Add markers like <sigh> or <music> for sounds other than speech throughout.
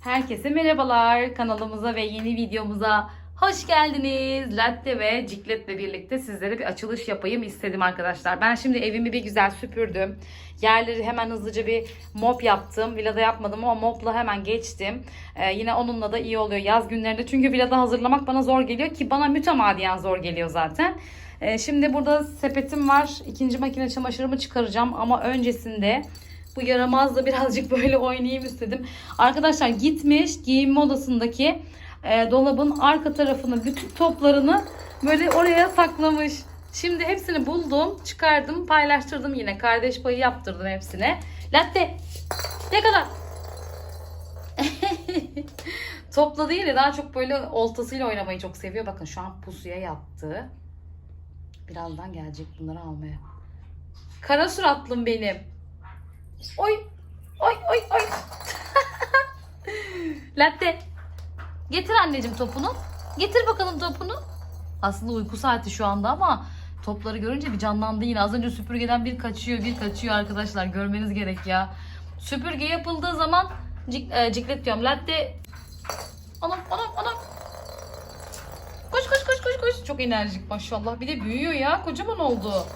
Herkese merhabalar. Kanalımıza ve yeni videomuza hoş geldiniz. Latte ve cikletle birlikte sizlere bir açılış yapayım istedim arkadaşlar. Ben şimdi evimi bir güzel süpürdüm. Yerleri hemen hızlıca bir mop yaptım. Villada yapmadım ama mopla hemen geçtim. Ee, yine onunla da iyi oluyor yaz günlerinde. Çünkü villada hazırlamak bana zor geliyor ki bana mütemadiyen zor geliyor zaten. Ee, şimdi burada sepetim var. İkinci makine çamaşırımı çıkaracağım ama öncesinde bu yaramazla birazcık <laughs> böyle oynayayım istedim. Arkadaşlar gitmiş giyinme odasındaki e, dolabın arka tarafını bütün toplarını böyle oraya saklamış. Şimdi hepsini buldum, çıkardım, paylaştırdım yine. Kardeş payı yaptırdım hepsine. Latte ne kadar? <laughs> Topla değil de daha çok böyle oltasıyla oynamayı çok seviyor. Bakın şu an pusuya yattı. Birazdan gelecek bunları almaya. Kara suratlım benim. Oy. Oy oy oy. <laughs> Latte. Getir anneciğim topunu. Getir bakalım topunu. Aslında uyku saati şu anda ama topları görünce bir canlandı yine. Az önce süpürgeden bir kaçıyor bir kaçıyor arkadaşlar. Görmeniz gerek ya. Süpürge yapıldığı zaman cik, e, ciklet diyorum. Latte. Anam anam anam. Koş koş koş koş koş. Çok enerjik maşallah. Bir de büyüyor ya. Kocaman oldu.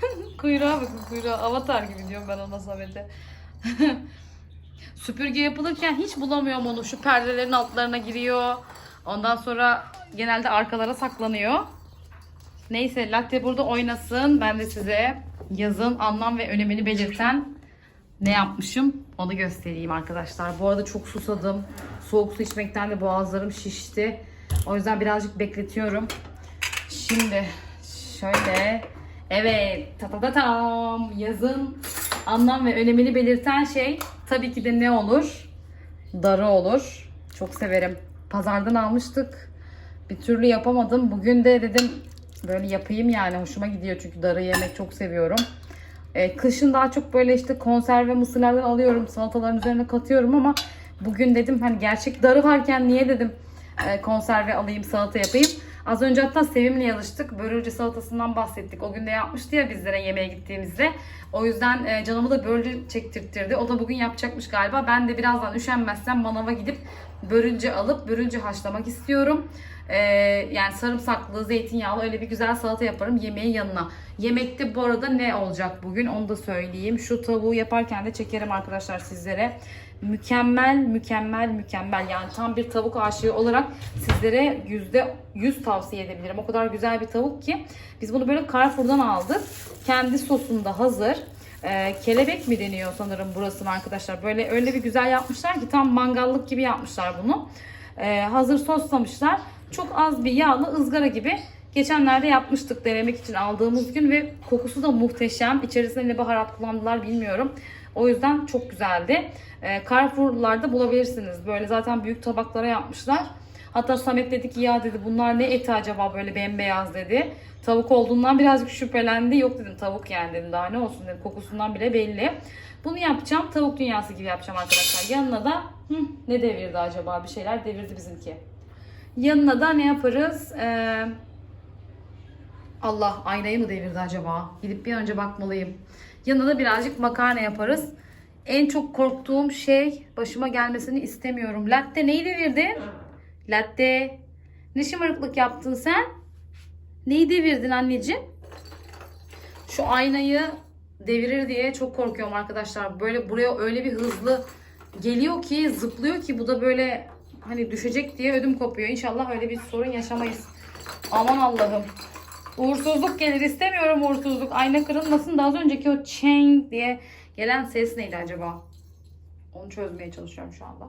<laughs> Kuyruğa bakın kuyruğa. Avatar gibi diyorum ben ona Samet'e. <laughs> Süpürge yapılırken hiç bulamıyorum onu. Şu perdelerin altlarına giriyor. Ondan sonra genelde arkalara saklanıyor. Neyse latte burada oynasın. Ben de size yazın anlam ve önemini belirten ne yapmışım onu göstereyim arkadaşlar. Bu arada çok susadım. Soğuk su içmekten de boğazlarım şişti. O yüzden birazcık bekletiyorum. Şimdi şöyle evet ta ta ta tam yazın anlam ve önemini belirten şey tabii ki de ne olur? Darı olur. Çok severim. Pazardan almıştık. Bir türlü yapamadım. Bugün de dedim böyle yapayım yani hoşuma gidiyor çünkü darı yemek çok seviyorum. Ee, kışın daha çok böyle işte konserve mısırlardan alıyorum. Salataların üzerine katıyorum ama bugün dedim hani gerçek darı varken niye dedim e, konserve alayım salata yapayım. Az önce hatta Sevim'le yazıştık. Börülce salatasından bahsettik. O gün de yapmıştı ya bizlere yemeğe gittiğimizde. O yüzden e, canımı da börülce çektirttirdi. O da bugün yapacakmış galiba. Ben de birazdan üşenmezsem manava gidip börülce alıp börülce haşlamak istiyorum. E, yani sarımsaklı, zeytinyağlı öyle bir güzel salata yaparım yemeğin yanına. Yemekte bu arada ne olacak bugün onu da söyleyeyim. Şu tavuğu yaparken de çekerim arkadaşlar sizlere mükemmel mükemmel mükemmel yani tam bir tavuk aşığı olarak sizlere yüzde yüz tavsiye edebilirim. O kadar güzel bir tavuk ki biz bunu böyle Carrefour'dan aldık. Kendi sosunda hazır. Ee, kelebek mi deniyor sanırım burasını arkadaşlar. Böyle öyle bir güzel yapmışlar ki tam mangallık gibi yapmışlar bunu. Ee, hazır soslamışlar. Çok az bir yağlı ızgara gibi Geçenlerde yapmıştık denemek için aldığımız gün ve kokusu da muhteşem. İçerisinde ne baharat kullandılar bilmiyorum. O yüzden çok güzeldi. E, Carrefour'larda bulabilirsiniz. Böyle zaten büyük tabaklara yapmışlar. Hatta Samet dedi ki ya dedi bunlar ne eti acaba böyle bembeyaz dedi. Tavuk olduğundan birazcık şüphelendi. Yok dedim tavuk yani dedim daha ne olsun dedim. Kokusundan bile belli. Bunu yapacağım. Tavuk dünyası gibi yapacağım arkadaşlar. Yanına da hı, ne devirdi acaba? Bir şeyler devirdi bizimki. Yanına da ne yaparız? Eee Allah aynayı mı devirdi acaba? Gidip bir önce bakmalıyım. Yanına birazcık makarna yaparız. En çok korktuğum şey başıma gelmesini istemiyorum. Latte neyi devirdin? Latte. Ne şımarıklık yaptın sen? Neyi devirdin anneciğim? Şu aynayı devirir diye çok korkuyorum arkadaşlar. Böyle buraya öyle bir hızlı geliyor ki zıplıyor ki bu da böyle hani düşecek diye ödüm kopuyor. İnşallah öyle bir sorun yaşamayız. Aman Allah'ım. Uğursuzluk gelir istemiyorum uğursuzluk. Ayna kırılmasın da az önceki o çeng diye gelen ses neydi acaba? Onu çözmeye çalışıyorum şu anda.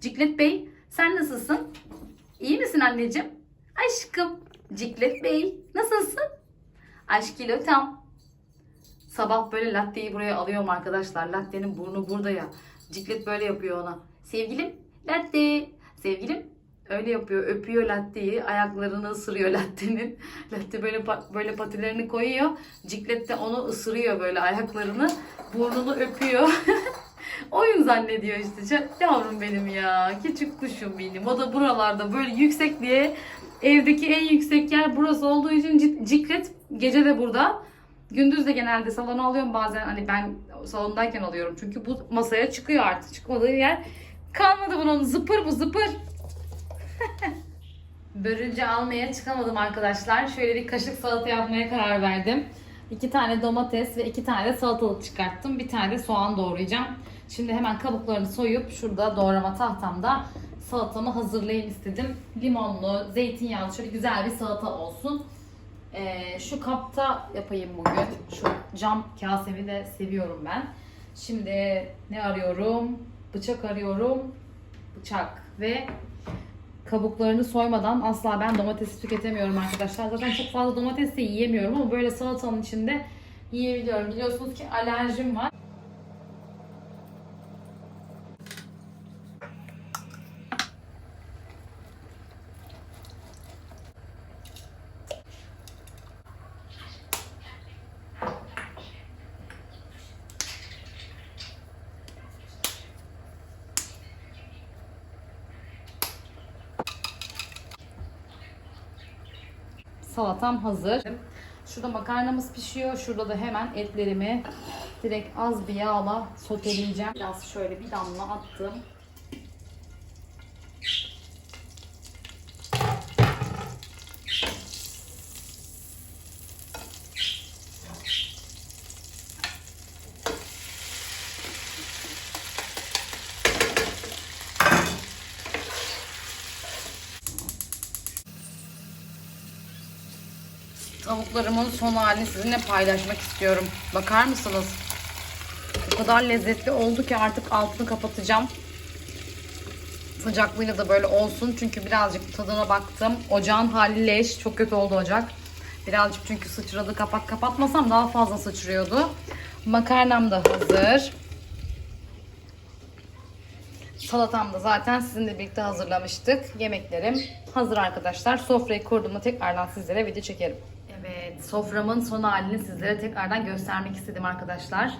Ciklet Bey sen nasılsın? İyi misin anneciğim? Aşkım. Ciklet Bey nasılsın? Aşk kilo tam. Sabah böyle latteyi buraya alıyorum arkadaşlar. Lattenin burnu burada ya. Ciklet böyle yapıyor ona. Sevgilim latte. Sevgilim Öyle yapıyor. Öpüyor latteyi. Ayaklarını ısırıyor lattenin. <laughs> Latte böyle böyle patilerini koyuyor. Ciklet de onu ısırıyor böyle ayaklarını. Burnunu öpüyor. <laughs> Oyun zannediyor işte. Yavrum benim ya. Küçük kuşum benim. O da buralarda böyle yüksek diye evdeki en yüksek yer burası olduğu için Cik- Ciklet gece de burada. Gündüz de genelde salona alıyorum bazen hani ben salondayken alıyorum. Çünkü bu masaya çıkıyor artık. Çıkmadığı yer Kalmadı bunun. Zıpır bu zıpır. Börülce almaya çıkamadım arkadaşlar. Şöyle bir kaşık salata yapmaya karar verdim. İki tane domates ve iki tane de salatalık çıkarttım. Bir tane de soğan doğrayacağım. Şimdi hemen kabuklarını soyup şurada doğrama tahtamda salatamı hazırlayayım istedim. Limonlu, zeytinyağlı şöyle güzel bir salata olsun. Ee, şu kapta yapayım bugün. Şu cam kasemi de seviyorum ben. Şimdi ne arıyorum? Bıçak arıyorum. Bıçak ve kabuklarını soymadan asla ben domatesi tüketemiyorum arkadaşlar. Zaten çok fazla domates de yiyemiyorum ama böyle salatanın içinde yiyebiliyorum. Biliyorsunuz ki alerjim var. Salatam hazır. Şurada makarnamız pişiyor. Şurada da hemen etlerimi direkt az bir yağla soteleyeceğim. Biraz şöyle bir damla attım. Tavuklarımın son halini sizinle paylaşmak istiyorum. Bakar mısınız? O kadar lezzetli oldu ki artık altını kapatacağım. Sıcaklığıyla da böyle olsun. Çünkü birazcık tadına baktım. Ocağın hali leş. Çok kötü oldu ocak. Birazcık çünkü sıçradı. Kapak kapatmasam daha fazla sıçrıyordu. Makarnam da hazır. Salatam da zaten sizinle birlikte hazırlamıştık. Yemeklerim hazır arkadaşlar. Sofrayı kurduğumu tekrardan sizlere video çekerim. Evet, soframın son halini sizlere tekrardan göstermek istedim arkadaşlar.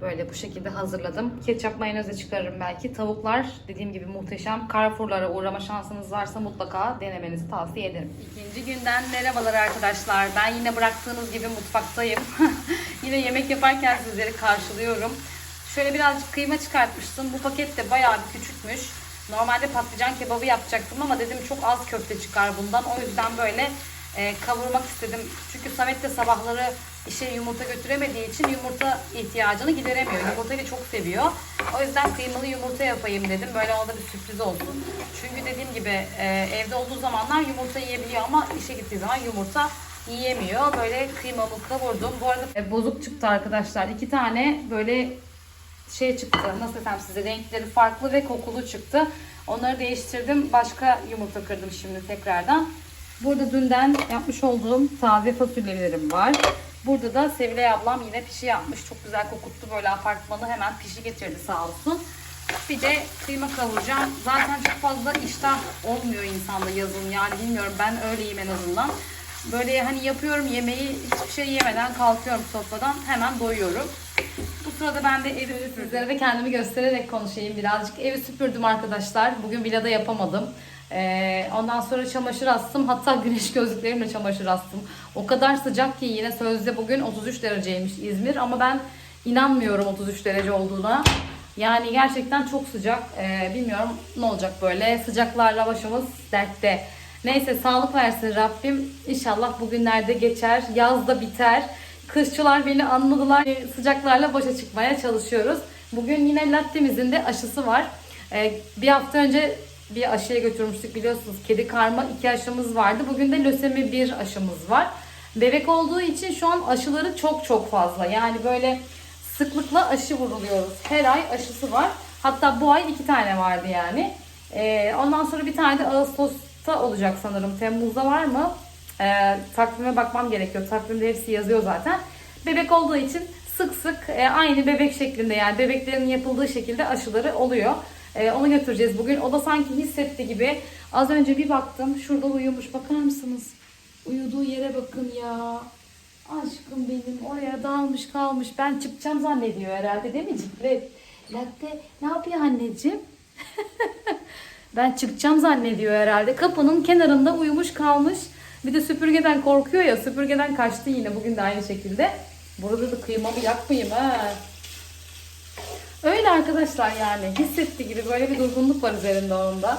Böyle bu şekilde hazırladım. Ketçap mayoneze çıkarırım belki. Tavuklar dediğim gibi muhteşem. Carrefour'lara uğrama şansınız varsa mutlaka denemenizi tavsiye ederim. İkinci günden merhabalar arkadaşlar. Ben yine bıraktığınız gibi mutfaktayım. <laughs> yine yemek yaparken sizleri karşılıyorum. Şöyle birazcık kıyma çıkartmıştım. Bu paket de bayağı bir küçükmüş. Normalde patlıcan kebabı yapacaktım ama dedim çok az köfte çıkar bundan. O yüzden böyle e, kavurmak istedim. Çünkü Samet de sabahları işe yumurta götüremediği için yumurta ihtiyacını gideremiyor. Yumurtayı çok seviyor. O yüzden kıymalı yumurta yapayım dedim. Böyle da bir sürpriz olsun. Çünkü dediğim gibi e, evde olduğu zamanlar yumurta yiyebiliyor ama işe gittiği zaman yumurta yiyemiyor. Böyle kıymamı kavurdum. Bu arada e, bozuk çıktı arkadaşlar. İki tane böyle şey çıktı. Nasıl desem size renkleri farklı ve kokulu çıktı. Onları değiştirdim. Başka yumurta kırdım şimdi tekrardan. Burada dünden yapmış olduğum taze fasulyelerim var. Burada da Sevilay ablam yine pişi yapmış. Çok güzel kokuttu. Böyle apartmanı hemen pişi getirdi sağ olsun. Bir de kıyma kavuracağım. Zaten çok fazla iştah olmuyor insanda yazın. Yani bilmiyorum ben öyleyim en azından. Böyle hani yapıyorum yemeği hiçbir şey yemeden kalkıyorum sofradan hemen doyuyorum. Bu sırada ben de evi sizlere de kendimi göstererek konuşayım birazcık. Evi süpürdüm arkadaşlar. Bugün villada yapamadım. Ee, ondan sonra çamaşır astım. Hatta güneş gözlüklerimle çamaşır astım. O kadar sıcak ki yine sözde bugün 33 dereceymiş İzmir. Ama ben inanmıyorum 33 derece olduğuna. Yani gerçekten çok sıcak. Ee, bilmiyorum ne olacak böyle. Sıcaklarla başımız dertte. Neyse sağlık versin Rabbim. İnşallah bugünlerde geçer. Yaz da biter. Kışçılar beni anladılar. Sıcaklarla başa çıkmaya çalışıyoruz. Bugün yine lattemizin de aşısı var. Ee, bir hafta önce bir aşıya götürmüştük biliyorsunuz. Kedi karma iki aşımız vardı. Bugün de lösemi bir aşımız var. Bebek olduğu için şu an aşıları çok çok fazla. Yani böyle sıklıkla aşı vuruluyoruz. Her ay aşısı var. Hatta bu ay iki tane vardı yani. Ee, ondan sonra bir tane de Ağustos'ta olacak sanırım. Temmuz'da var mı? Ee, takvime bakmam gerekiyor. Takvimde hepsi yazıyor zaten. Bebek olduğu için sık sık e, aynı bebek şeklinde yani bebeklerin yapıldığı şekilde aşıları oluyor. E, onu götüreceğiz bugün. O da sanki hissetti gibi. Az önce bir baktım. Şurada uyumuş. Bakar mısınız? Uyuduğu yere bakın ya. Aşkım benim oraya dalmış kalmış. Ben çıkacağım zannediyor herhalde değil mi Ciklet? Latte ne yapıyor anneciğim? <laughs> ben çıkacağım zannediyor herhalde. Kapının kenarında uyumuş kalmış. Bir de süpürgeden korkuyor ya. Süpürgeden kaçtı yine. Bugün de aynı şekilde. Burada da kıymamı yakmayayım ha. Öyle arkadaşlar yani hissetti gibi böyle bir durgunluk var üzerinde onun da.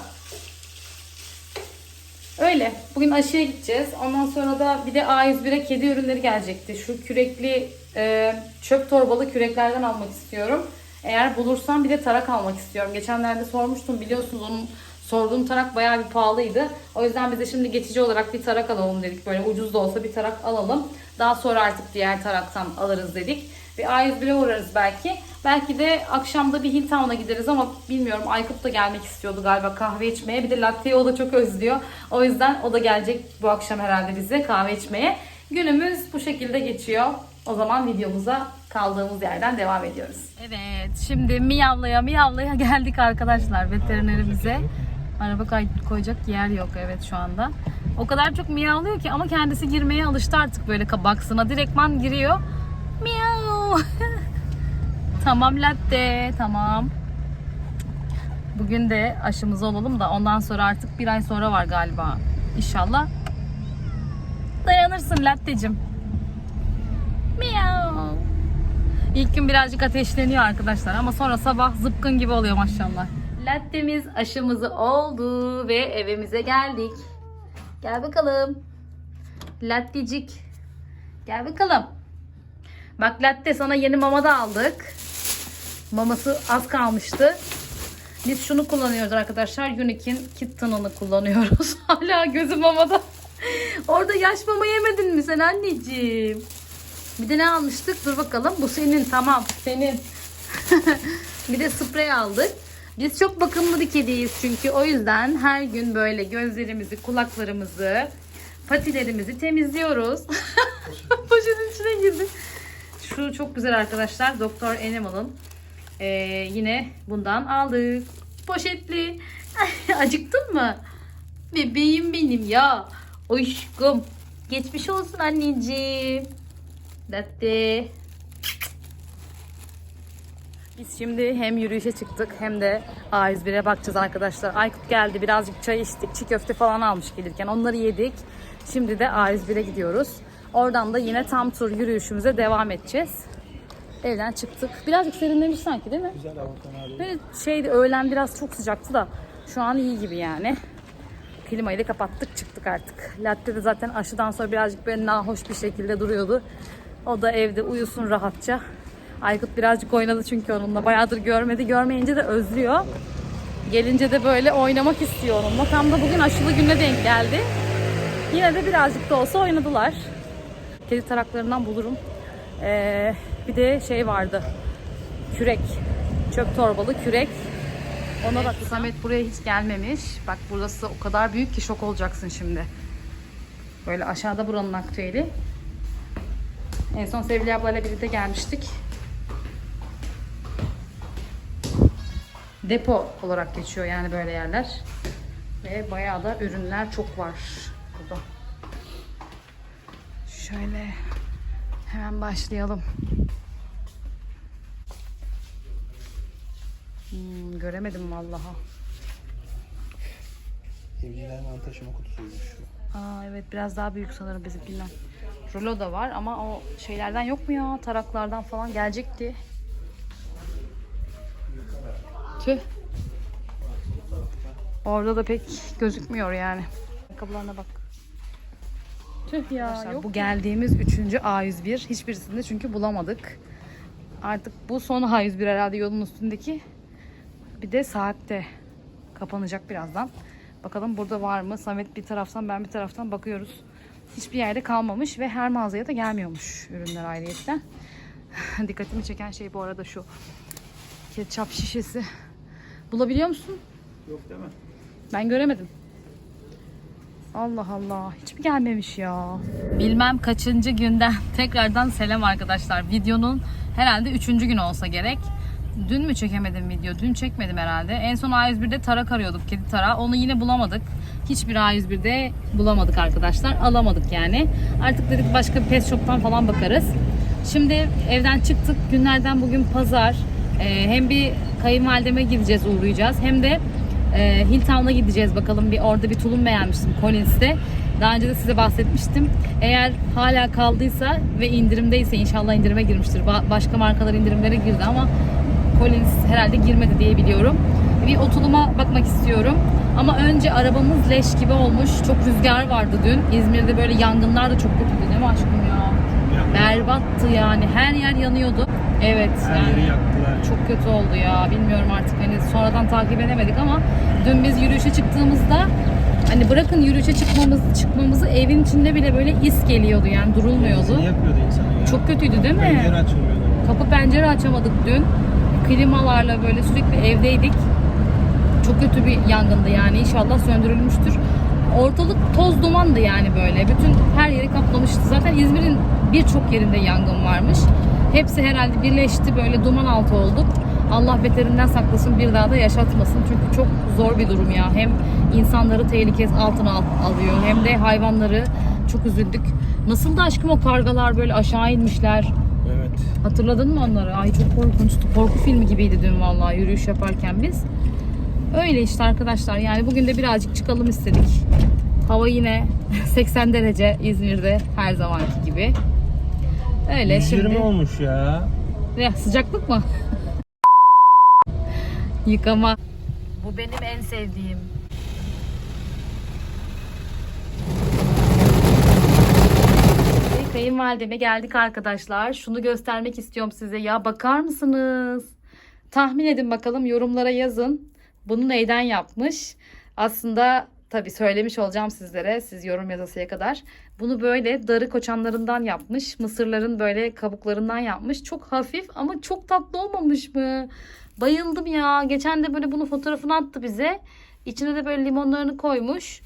Öyle. Bugün aşıya gideceğiz. Ondan sonra da bir de A101'e kedi ürünleri gelecekti. Şu kürekli e, çöp torbalı küreklerden almak istiyorum. Eğer bulursam bir de tarak almak istiyorum. Geçenlerde sormuştum biliyorsunuz onun sorduğum tarak bayağı bir pahalıydı. O yüzden biz de şimdi geçici olarak bir tarak alalım dedik. Böyle ucuz da olsa bir tarak alalım. Daha sonra artık diğer taraktan alırız dedik. Bir A101'e uğrarız belki. Belki de akşamda bir Hilltown'a gideriz ama bilmiyorum Aykut da gelmek istiyordu galiba kahve içmeye. Bir de latteyi o da çok özlüyor. O yüzden o da gelecek bu akşam herhalde bize kahve içmeye. Günümüz bu şekilde geçiyor. O zaman videomuza kaldığımız yerden devam ediyoruz. Evet şimdi miyavlaya miyavlaya geldik arkadaşlar veterinerimize. Araba koyacak yer yok evet şu anda. O kadar çok miyavlıyor ki ama kendisi girmeye alıştı artık böyle kabaksına. Direktman giriyor. Miyav. <laughs> tamam latte tamam. Bugün de aşımızı olalım da ondan sonra artık bir ay sonra var galiba. İnşallah. Dayanırsın lattecim. Miyav. İlk gün birazcık ateşleniyor arkadaşlar ama sonra sabah zıpkın gibi oluyor maşallah. Lattemiz aşımızı oldu ve evimize geldik. Gel bakalım. Lattecik. Gel bakalım. Bak latte sana yeni mama da aldık. Maması az kalmıştı. Biz şunu kullanıyoruz arkadaşlar. Unique'in Kitten'ını kullanıyoruz. <laughs> Hala gözüm mamada. Orada yaş mama yemedin mi sen anneciğim? Bir de ne almıştık? Dur bakalım. Bu senin tamam. Senin. <laughs> bir de sprey aldık. Biz çok bakımlı bir kediyiz çünkü o yüzden her gün böyle gözlerimizi, kulaklarımızı, patilerimizi temizliyoruz. <laughs> Poşetin içine girdi. Şu çok güzel arkadaşlar. Doktor Animal'ın ee, yine bundan aldık. Poşetli. <laughs> Acıktın mı? Bebeğim benim ya. Aşkım. Geçmiş olsun anneciğim. Latte. Biz şimdi hem yürüyüşe çıktık hem de A101'e bakacağız arkadaşlar. Aykut geldi birazcık çay içtik. Çiğ köfte falan almış gelirken onları yedik. Şimdi de A101'e gidiyoruz. Oradan da yine tam tur yürüyüşümüze devam edeceğiz. Evden çıktık. Birazcık serinlemiş sanki değil mi? Güzel hava fena değil. Şeydi öğlen biraz çok sıcaktı da şu an iyi gibi yani. Klimayı da kapattık çıktık artık. Latte de zaten aşıdan sonra birazcık böyle nahoş bir şekilde duruyordu. O da evde uyusun rahatça. Aykut birazcık oynadı çünkü onunla. Bayağıdır görmedi. Görmeyince de özlüyor. Gelince de böyle oynamak istiyor onunla. Tam da bugün aşılı güne denk geldi. Yine de birazcık da olsa oynadılar. Kedi taraklarından bulurum. Ee, bir de şey vardı. Kürek. Çöp torbalı kürek. Ona bak Samet buraya hiç gelmemiş. Bak burası o kadar büyük ki şok olacaksın şimdi. Böyle aşağıda buranın aktüeli. En son Sevgili ablayla birlikte gelmiştik. Depo olarak geçiyor yani böyle yerler. Ve bayağı da ürünler çok var. Şöyle hemen başlayalım. Hmm, göremedim vallahi. Evcil hayvan taşıma kutusuymuş şu. Aa evet biraz daha büyük sanırım bizimkinden. Rulo da var ama o şeylerden yok mu ya? Taraklardan falan gelecekti. Tüh. Orada da pek gözükmüyor yani. Ayakkabılarına bak. Tüh ya. bu geldiğimiz üçüncü A101. Hiçbirisinde çünkü bulamadık. Artık bu son A101 herhalde yolun üstündeki. Bir de saatte kapanacak birazdan. Bakalım burada var mı? Samet bir taraftan ben bir taraftan bakıyoruz. Hiçbir yerde kalmamış ve her mağazaya da gelmiyormuş ürünler ayrıyetten. <laughs> Dikkatimi çeken şey bu arada şu. Ketçap şişesi. Bulabiliyor musun? Yok değil mi? Ben göremedim. Allah Allah. Hiç mi gelmemiş ya? Bilmem kaçıncı günden <laughs> tekrardan selam arkadaşlar. Videonun herhalde üçüncü gün olsa gerek. Dün mü çekemedim video? Dün çekmedim herhalde. En son A101'de tarak arıyorduk. Kedi tarağı. Onu yine bulamadık. Hiçbir A101'de bulamadık arkadaşlar. Alamadık yani. Artık dedik başka bir pet shop'tan falan bakarız. Şimdi evden çıktık. Günlerden bugün pazar. Ee, hem bir kayınvalideme gideceğiz uğrayacağız. Hem de e, Hilltown'a gideceğiz bakalım. Bir orada bir tulum beğenmiştim Collins'te. Daha önce de size bahsetmiştim. Eğer hala kaldıysa ve indirimdeyse inşallah indirime girmiştir. Ba- başka markalar indirimlere girdi ama Collins herhalde girmedi diye biliyorum. Bir otuluma bakmak istiyorum. Ama önce arabamız leş gibi olmuş. Çok rüzgar vardı dün. İzmir'de böyle yangınlar da çok kötüydü değil mi aşkım ya? Berbattı yani. Her yer yanıyordu. Evet. Her yani yeri yaktılar. çok kötü oldu ya. Bilmiyorum artık hani sonradan takip edemedik ama dün biz yürüyüşe çıktığımızda hani bırakın yürüyüşe çıkmamız çıkmamızı evin içinde bile böyle is geliyordu yani durulmuyordu. Ne yapıyordu insanı ya? Çok kötüydü değil mi? Pencere açılmıyordu. Kapı pencere açamadık dün. Klimalarla böyle sürekli evdeydik. Çok kötü bir yangındı yani. İnşallah söndürülmüştür. Ortalık toz dumandı yani böyle. Bütün her yeri kaplamıştı. Zaten İzmir'in birçok yerinde yangın varmış. Hepsi herhalde birleşti böyle duman altı olduk. Allah beterinden saklasın bir daha da yaşatmasın. Çünkü çok zor bir durum ya. Hem insanları tehlike altına al- alıyor hem de hayvanları çok üzüldük. Nasıl da aşkım o kargalar böyle aşağı inmişler. Evet. Hatırladın mı onları? Ay çok korkunçtu. Korku filmi gibiydi dün vallahi yürüyüş yaparken biz. Öyle işte arkadaşlar. Yani bugün de birazcık çıkalım istedik. Hava yine <laughs> 80 derece İzmir'de her zamanki gibi. Öyle 120 şimdi. olmuş ya. Ne sıcaklık mı? <laughs> Yıkama. Bu benim en sevdiğim. Ve Kayınvalideme geldik arkadaşlar. Şunu göstermek istiyorum size. Ya bakar mısınız? Tahmin edin bakalım yorumlara yazın. Bunu neyden yapmış? Aslında tabii söylemiş olacağım sizlere siz yorum yazasıya kadar. Bunu böyle darı koçanlarından yapmış. Mısırların böyle kabuklarından yapmış. Çok hafif ama çok tatlı olmamış mı? Bayıldım ya. Geçen de böyle bunun fotoğrafını attı bize. İçine de böyle limonlarını koymuş.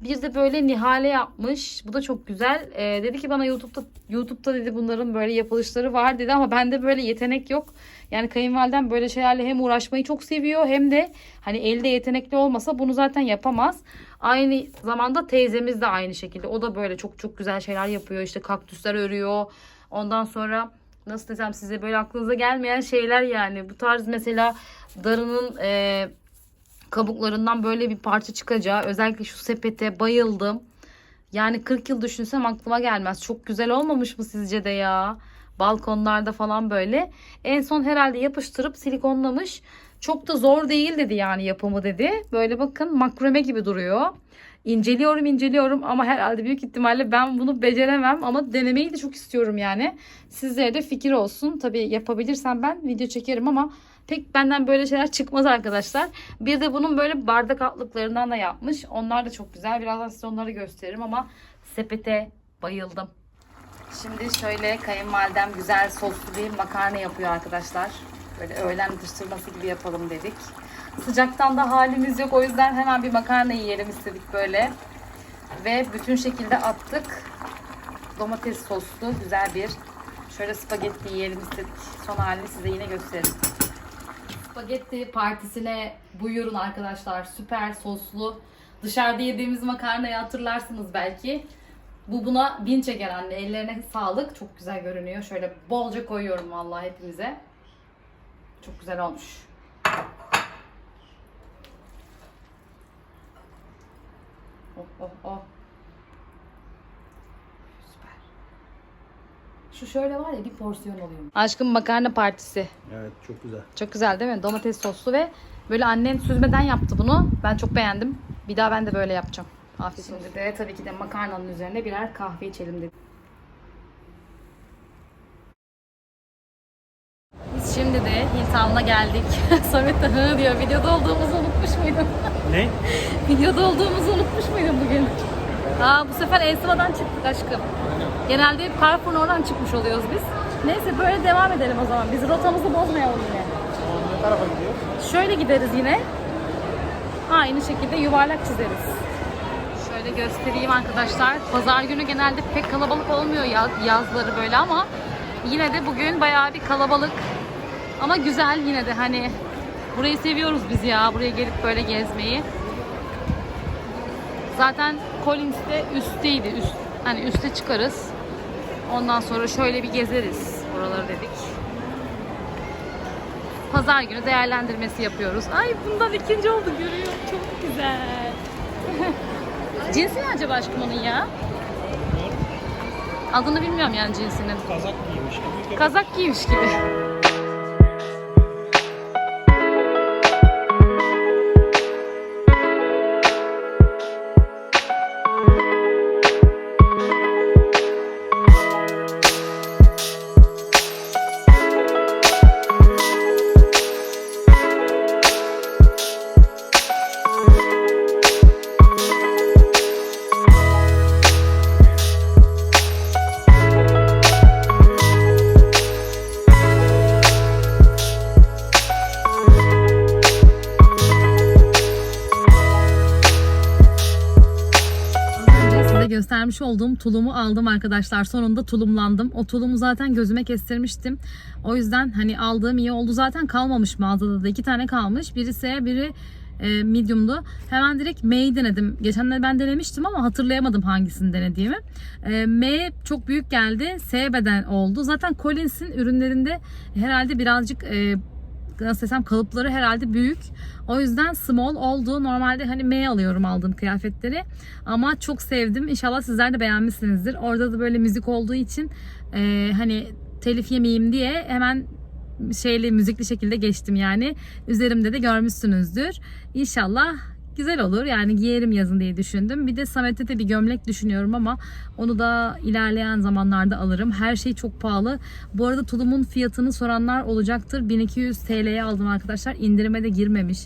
Bir de böyle nihale yapmış. Bu da çok güzel. Ee, dedi ki bana YouTube'da YouTube'da dedi bunların böyle yapılışları var dedi ama bende böyle yetenek yok. Yani kayınvalidem böyle şeylerle hem uğraşmayı çok seviyor hem de hani elde yetenekli olmasa bunu zaten yapamaz. Aynı zamanda teyzemiz de aynı şekilde. O da böyle çok çok güzel şeyler yapıyor. İşte kaktüsler örüyor. Ondan sonra nasıl desem size böyle aklınıza gelmeyen şeyler yani. Bu tarz mesela darının e, kabuklarından böyle bir parça çıkacağı. Özellikle şu sepete bayıldım. Yani 40 yıl düşünsem aklıma gelmez. Çok güzel olmamış mı sizce de ya? Balkonlarda falan böyle. En son herhalde yapıştırıp silikonlamış. Çok da zor değil dedi yani yapımı dedi. Böyle bakın makrome gibi duruyor. İnceliyorum inceliyorum ama herhalde büyük ihtimalle ben bunu beceremem ama denemeyi de çok istiyorum yani. Sizlere de fikir olsun. Tabii yapabilirsem ben video çekerim ama pek benden böyle şeyler çıkmaz arkadaşlar. Bir de bunun böyle bardak altlıklarından da yapmış. Onlar da çok güzel. Birazdan size onları gösteririm ama sepete bayıldım. Şimdi şöyle kayınvalidem güzel soslu bir makarna yapıyor arkadaşlar. Böyle öğlen atıştırması gibi yapalım dedik. Sıcaktan da halimiz yok o yüzden hemen bir makarna yiyelim istedik böyle. Ve bütün şekilde attık. Domates soslu güzel bir şöyle spagetti yiyelim istedik. Son halini size yine gösteririm. Spagetti partisine buyurun arkadaşlar. Süper soslu. Dışarıda yediğimiz makarnayı hatırlarsınız belki. Bu buna bin çeker anne. Ellerine sağlık. Çok güzel görünüyor. Şöyle bolca koyuyorum vallahi hepimize. Çok güzel olmuş. Oh oh oh. Süper. Şu şöyle var ya bir porsiyon oluyor. Aşkım makarna partisi. Evet çok güzel. Çok güzel değil mi? Domates soslu ve böyle annem süzmeden yaptı bunu. Ben çok beğendim. Bir daha ben de böyle yapacağım. Afiyet olsun. Şimdi de tabii ki de makarnanın üzerine birer kahve içelim dedim. Biz şimdi de Hilltown'a geldik. <laughs> Samet de hı diyor. Videoda olduğumuzu unutmuş muydun? Ne? <laughs> Videoda olduğumuzu unutmuş muydun bugün? Aa bu sefer Elsiva'dan çıktık aşkım. Genelde hep Carrefour'un oradan çıkmış oluyoruz biz. Neyse böyle devam edelim o zaman. Biz rotamızı bozmayalım yine. Ne tarafa gidiyor? Şöyle gideriz yine. Aynı şekilde yuvarlak çizeriz. Şöyle göstereyim arkadaşlar. Pazar günü genelde pek kalabalık olmuyor yaz- yazları böyle ama yine de bugün bayağı bir kalabalık. Ama güzel yine de hani burayı seviyoruz biz ya. Buraya gelip böyle gezmeyi. Zaten Collins'te üstteydi. Üst, hani üste çıkarız. Ondan sonra şöyle bir gezeriz buraları dedik. Pazar günü değerlendirmesi yapıyoruz. Ay bundan ikinci oldu görüyorum. Çok güzel. <laughs> Cinsi ne acaba aşkım onun ya? Adını bilmiyorum yani cinsinin. Kazak giymiş gibi. Kazak giymiş gibi. Göstermiş olduğum tulumu aldım arkadaşlar. Sonunda tulumlandım. O tulumu zaten gözüme kestirmiştim. O yüzden hani aldığım iyi oldu. Zaten kalmamış mağazada da. iki tane kalmış. Biri S, biri e, medium'du. Hemen direkt M'yi denedim. Geçenlerde ben denemiştim ama hatırlayamadım hangisini denediğimi. E, M çok büyük geldi. S beden oldu. Zaten Collins'in ürünlerinde herhalde birazcık e, nasıl desem kalıpları herhalde büyük. O yüzden small oldu. Normalde hani M alıyorum aldığım kıyafetleri. Ama çok sevdim. İnşallah sizler de beğenmişsinizdir. Orada da böyle müzik olduğu için e, hani telif yemeyeyim diye hemen şeyli müzikli şekilde geçtim yani. Üzerimde de görmüşsünüzdür. İnşallah güzel olur. Yani giyerim yazın diye düşündüm. Bir de Samet'e de bir gömlek düşünüyorum ama onu da ilerleyen zamanlarda alırım. Her şey çok pahalı. Bu arada tulumun fiyatını soranlar olacaktır. 1200 TL'ye aldım arkadaşlar. İndirime de girmemiş.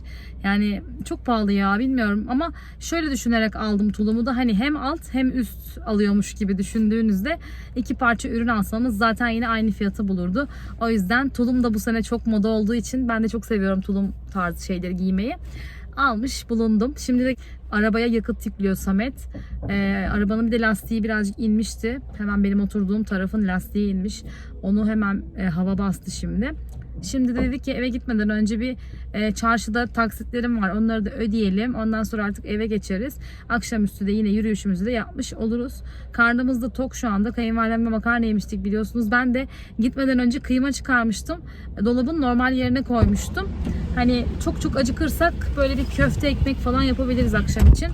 Yani çok pahalı ya bilmiyorum ama şöyle düşünerek aldım tulumu da hani hem alt hem üst alıyormuş gibi düşündüğünüzde iki parça ürün alsanız zaten yine aynı fiyatı bulurdu. O yüzden tulum da bu sene çok moda olduğu için ben de çok seviyorum tulum tarzı şeyleri giymeyi almış bulundum. Şimdi de arabaya yakıt yüklüyor Samet. Ee, arabanın bir de lastiği birazcık inmişti. Hemen benim oturduğum tarafın lastiği inmiş. Onu hemen e, hava bastı şimdi. Şimdi de dedik ki eve gitmeden önce bir e, çarşıda taksitlerim var. Onları da ödeyelim. Ondan sonra artık eve geçeriz. Akşamüstü de yine yürüyüşümüzü de yapmış oluruz. Karnımız da tok şu anda. Kayınvalidemle makarna yemiştik biliyorsunuz. Ben de gitmeden önce kıyma çıkarmıştım. Dolabın normal yerine koymuştum. Hani çok çok acıkırsak böyle bir köfte ekmek falan yapabiliriz akşam için.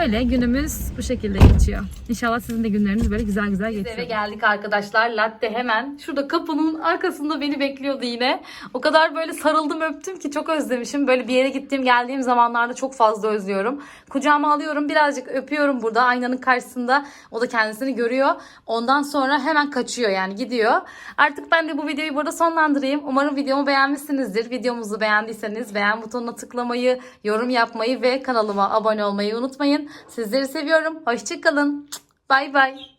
Öyle günümüz bu şekilde geçiyor. İnşallah sizin de günleriniz böyle güzel güzel geçiyor. eve geldik arkadaşlar. Latte hemen şurada kapının arkasında beni bekliyordu yine. O kadar böyle sarıldım öptüm ki çok özlemişim. Böyle bir yere gittiğim geldiğim zamanlarda çok fazla özlüyorum. Kucağıma alıyorum birazcık öpüyorum burada aynanın karşısında. O da kendisini görüyor. Ondan sonra hemen kaçıyor yani gidiyor. Artık ben de bu videoyu burada sonlandırayım. Umarım videomu beğenmişsinizdir. Videomuzu beğendiyseniz beğen butonuna tıklamayı, yorum yapmayı ve kanalıma abone olmayı unutmayın. Sizleri seviyorum. Hoşçakalın. Bay bay.